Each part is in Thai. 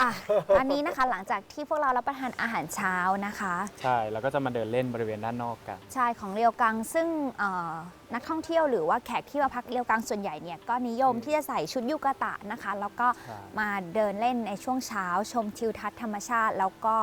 ค่ะ อันนี้นะคะหลังจากที่พวกเรารับประทานอาหารเช้านะคะ ใช่แล้วก็จะมาเดินเล่นบริเวณด้านนอกกันชายของเรียวกังซึ่งเอ่อนักท่องเที่ยวหรือว่าแขกที่มาพักเรียวกังส่วนใหญ่เนี่ยก็นิยมที่จะใส่ชุดยูกาตะนะคะ แล้วก็ใช่มาเดินเล่นในช่วงเช้า ชมทิวทัศน์ธรรมชาติ แล้วก็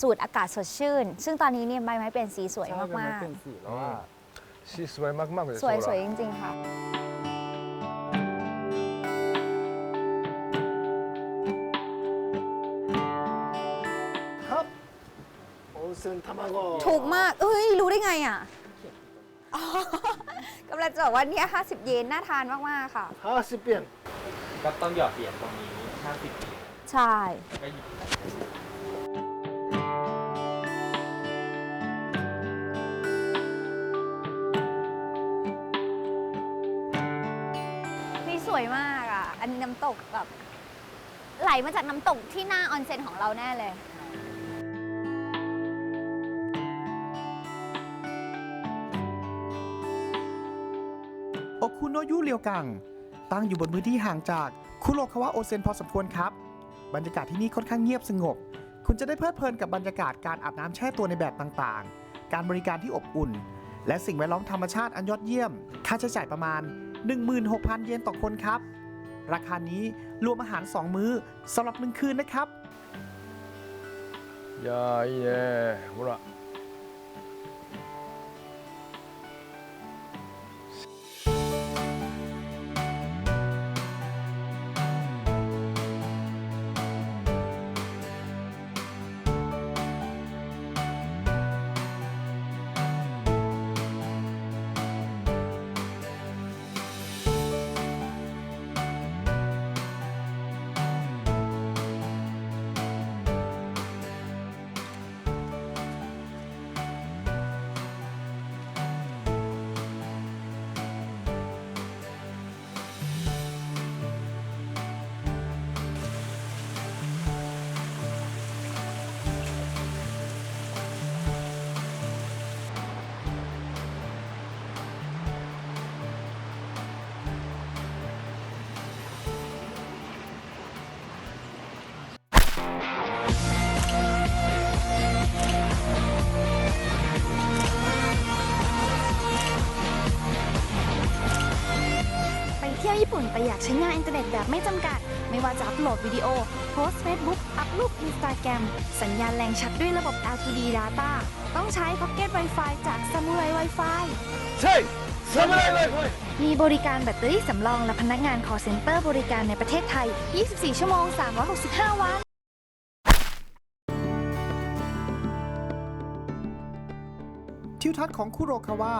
สูดอากาศสดชื่น ซึ่งตอนนี้เนี่ยใบไม้เปลี่ยนสีสวยใช่มากเป็นสีแล้วว่าสีสวยมากๆเลยๆสวยโซสวยล่าจริง ๆ ค่ะค 쓴 타마 고. ถูกมาก เอ้ย รู้ได้ไงอะอ๋อกำลังจะบอกว่าเนี่ย50 เยนน่าทานมาก ๆ ค่ะ 40 변. ก็ต้องหยอดเปลี่ยนตรงนี้ 50เหรียนใช่นี่สวยมากอะ อันน้ำตกแบบ ไหลมาจากน้ำตกที่หน้าออนเซ็นของเราแน่เลย โนยุเรียวกัง ตั้งอยู่บนพื้นที่ห่างจากคุโรคาวะโอเซนพอสมควรครับ บรรยากาศที่นี่ค่อนข้างเงียบสงบ คุณจะได้เพลิดเพลินกับบรรยากาศการอาบน้ำแช่ตัวในแบบต่างๆ การบริการที่อบอุ่น และสิ่งแวดล้อมธรรมชาติอันยอดเยี่ยม ค่าใช้จ่ายประมาณ 16,000 เยนต่อคนครับ ราคานี้รวมอาหาร 2 มื้อสำหรับหนึ่งคืนนะครับยาเย่บุระ ญี่ปุ่นแต่อยากใช้งานอินเทอร์เน็ตแบบไม่จำกัด ไม่ว่าจะอัพโหลดวิดีโอ โพสต์เฟซบุ๊กอัพรูปอินสตาแกรมสัญญาณแรงชัดด้วยระบบ LTD Data ต้องใช้ Pocket Wi-Fi จาก Samurai Wi-Fi ใช่ซามูไรไวไฟมีบริการแบตเตอรี่สำรองและพนักงาน call center บริการในประเทศไทย 24 ชั่วโมง 365 วัน ทิวทัศน์ของคุโรคาวะ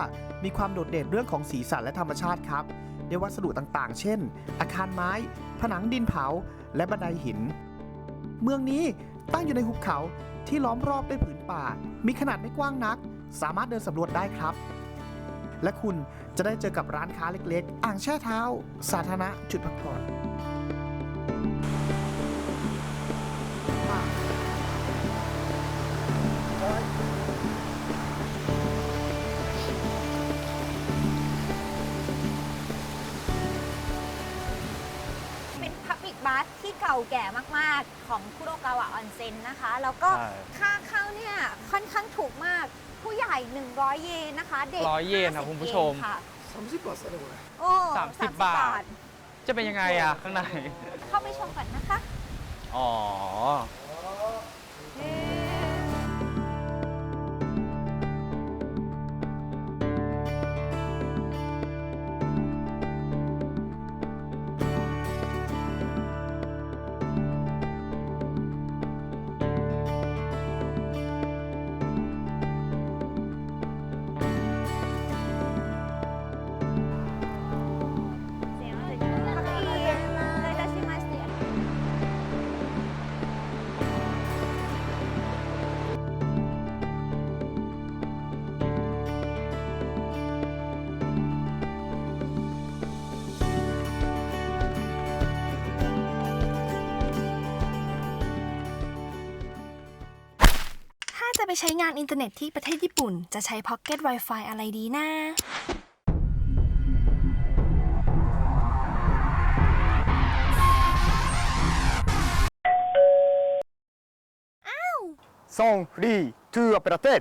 มีความโดดเด่นเรื่องของสีสันและธรรมชาติครับ ด้วยวัสดุต่างๆ เช่น อาคารไม้ ผนังดินเผา และบันไดหิน เมืองนี้ตั้งอยู่ในหุบเขาที่ล้อมรอบด้วยผืนป่า มีขนาดไม่กว้างนัก สามารถเดินสำรวจได้ครับ และคุณจะได้เจอกับร้านค้าเล็กๆ อ่างแช่เท้า สาธารณะจุดพักผ่อนเป็น ดที่เก่าแก่มากๆ ของคุโรกาวะออนเซ็นนะคะ แล้วก็ค่าเข้าเนี่ยค่อนข้างถูกมากผู้ใหญ่ 100 เยนนะคะ เด็ก100เยนค่ะคุณผู้ชม เยนค่ะ 30บาทแสดโอ้30 30 บาท จะเป็นยังไงอะข้างใน เข้าไปชมก่อนนะคะ อ๋อ ใช้งานอินเทอร์เน็ตที่ประเทศญี่ปุ่น จะใช้พ็อกเก็ต Wi-Fi อะไรดีนะสองรีทูอประเทศ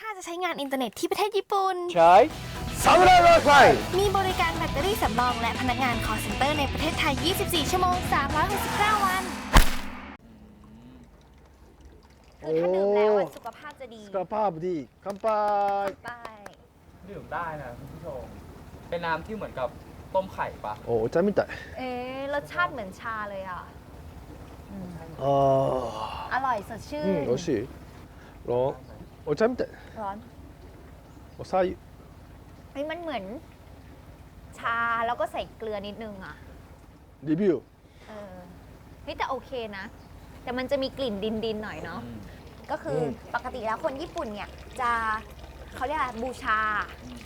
ถ้าจะใช้งานอินเทอร์เน็ตที่ประเทศญี่ปุ่น ใช้สำเร็จไลยไฟมีบริการแบตเตอรี่สำรองและพนักงานคอร์เซ็นเตอร์ในประเทศไทย 24 ชั่วโมง 365 วัน คือถ้าดื่มแล้วสุขภาพจะดีสุขภาพดีคำปาไปยดื่มได้นะคุณผู้ชม เป็นน้ำที่เหมือนกับต้มไข่ปะโอ้จำไม่ได้เอ๊ะรสชาติเหมือนชาเลยอะอร่อยสดชื่นมโอชิร้อนโอ้จำไม่ได้ร้อนโอ้ใายุเฮ้มันเหมือน ชาแล้วก็ใส่เกลือนิดนึงอะดีบิวเออเฮ้แต่โอเคนะ แต่มันจะมีกลิ่นดินดินๆหน่อยเนาะก็คืออปกติแล้วคนญี่ปุ่นเนี่ยจะเขาเรียกอะไรบูชา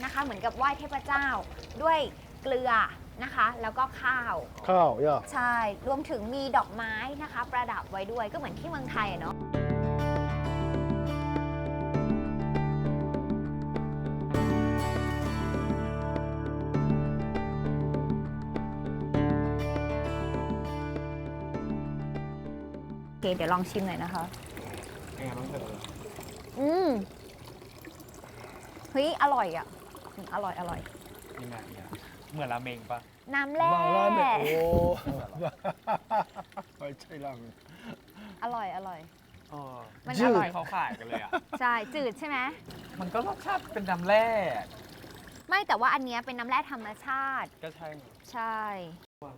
นะคะ เหมือนกับไหว้เทพเจ้าด้วยเกลือนะคะ แล้วก็ข้าว ข้าว yeah ใช่ รวมถึงมีดอกไม้นะคะ ประดับไว้ด้วยก็เหมือนที่เมืองไทยอะเนาะ เคเดี๋ยวลองชิมหน่อยนะคะอืมเฮ้ย อร่อยอะอร่อย อร่อย ยังไงเนี่ยเหมือนราเมงปะน้ำแร่โอ้ ไม่ใช่ลังอร่อย อร่อยมันอร่อยเขาขายกันเลยอะ ใช่ จืดใช่ไหม มันก็รสชาติเป็นน้ำแร่ไม่แต่ว่าอันนี้เป็นน้ำแร่ธรรมชาติ ก็ใช่ใช่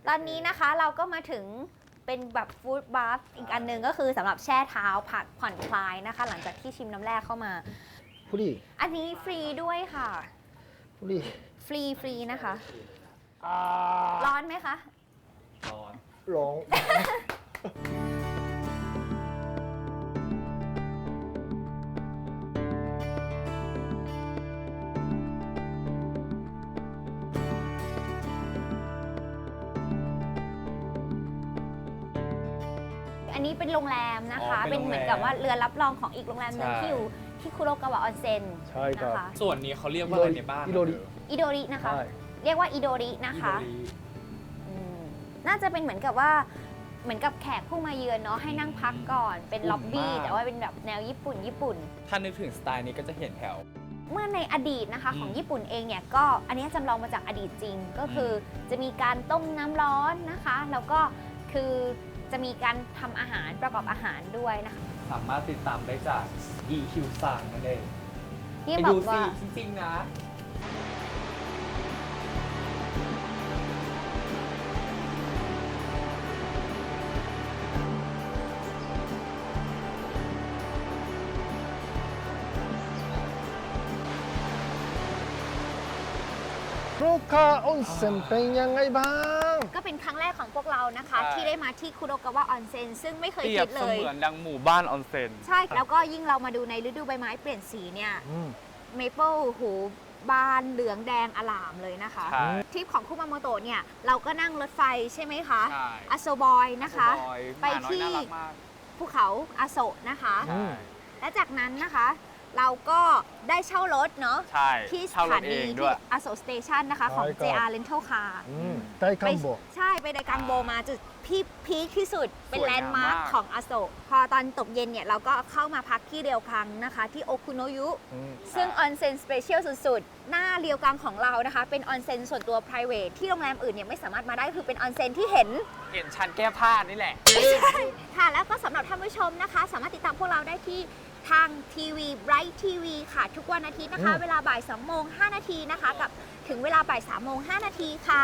ตอนนี้นะคะเราก็มาถึง เป็นแบบฟู้ดบาร์อีกอันหนึงก็คือสำหรับแช่เท้าผักผ่อนคลายนะคะ หลังจากที่ชิมน้ำแร่เข้ามา ผู้ดีอันนี้ฟรีด้วยค่ะ ผู้ดีฟรีฟรีนะคะ ร้อนไหมคะ ร้อน ร้อง นี้เป็นโรงแรมนะคะ อ๋อเป็เป็นนโรงแรม เหมือนกับว่าเรือรับรองของอีกโรงแรมหนึ่งใช่ ที่อยู่ที่คุโรกาวะออนเซ็นใช่ครับ นะคะส่วนนี้เขาเรียกว่าอะไรในบ้านอิโรริ อิโดรินะคะはいเรียกว่าอิโดรินะอิโดคะริอืมน่าจะเป็นเหมือนกับว่าเหมือนกับแขกผู้มาเยือนเนาะให้นั่งพักก่อนเป็นล็อบบี้แต่ว่าเป็นแบบแนวญี่ปุ่นญี่ปุ่น ถ้านึกถึงสไตล์นี้ก็จะเห็นแถว เมื่อในอดีตนะคะอืมของญี่ปุ่นเองเนี่ยก็อันนี้จำลองมาจากอดีตจริงก็คือจะมีการต้มน้ำร้อนนะคะ แล้วก็คือ จะมีการทำอาหารประกอบอาหารด้วยนะคะสามารถติดตามได้จาก EQ สั่งนั่นเองที่ไปบอดูกสิว่า จริงๆนะโรคา温泉เป็นยังไงบ้างก็ เป็นครั้งแรกของพวกเรานะคะ ใช่ ที่ได้มาที่คุโรกาวะออนเซ็นซึ่งไม่เคยเปรียคิบดเสเลยมือนดังหมู่บ้านออนเซ็น ใช่แล้วก็ยิ่งเรามาดูในฤดูใบไม้เปลี่ยนสีเนี่ยอืม เมเปิลหูบานเหลืองแดงอลามเลยนะคะใช่ ทริปของคุมาโมโตะเนี่ยเราก็นั่งรถไฟใช่ไหมคะใช่อาโซบอยนะคะบอยไปหมาน้อยที่น่ารักมากภูเขาอาโซะนะคะใช่และจากนั้นนะคะ เราก็ได้เช่ารถเนาะที่สเช่ารถาอนีที่อโศกสเตชันนะคะของ JR Rental Car อืมได้ไปคำบใช่ไปในกังโบมาจุดพีคพีที่สุดเป็นแลนด์มาร์คของอโศกพอตอนตกเย็นเนี่ยเราก็เข้ามาพักที่เรียวคังนะคะ ที่โอคุโนยุ ซึ่งออนเซ็นสเปเชียลสุดๆ หน้าเรียวกังของเรานะคะ เป็นออนเซ็นส่วนตัว p r i v a t ที่โรงแรมอื่นเนี่ยไม่สามารถมาได้คือเป็นออนเซ็นที่เห็น เห็นชันแก้ผ้านี่แหละ ค่ะ แล้วก็สำหรับท่านผู้ชมนะคะ สามารถติดตามพวกเราได้ที่ ทางทีวีไบรท์ทีวีค่ะ ทุกวันอาทิตย์นะคะเวลาบ่าย2โมง5นาทีนะคะ กับถึงเวลาบ่าย3โมง5นาทีค่ะ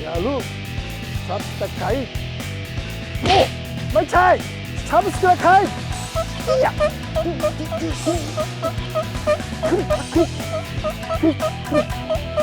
อย่าลูกซับสไ펀치 차. 야, ไม่ใช่!ซับ 이! 잡스라 카 이! ไม่ใช่ซับสไครต์いや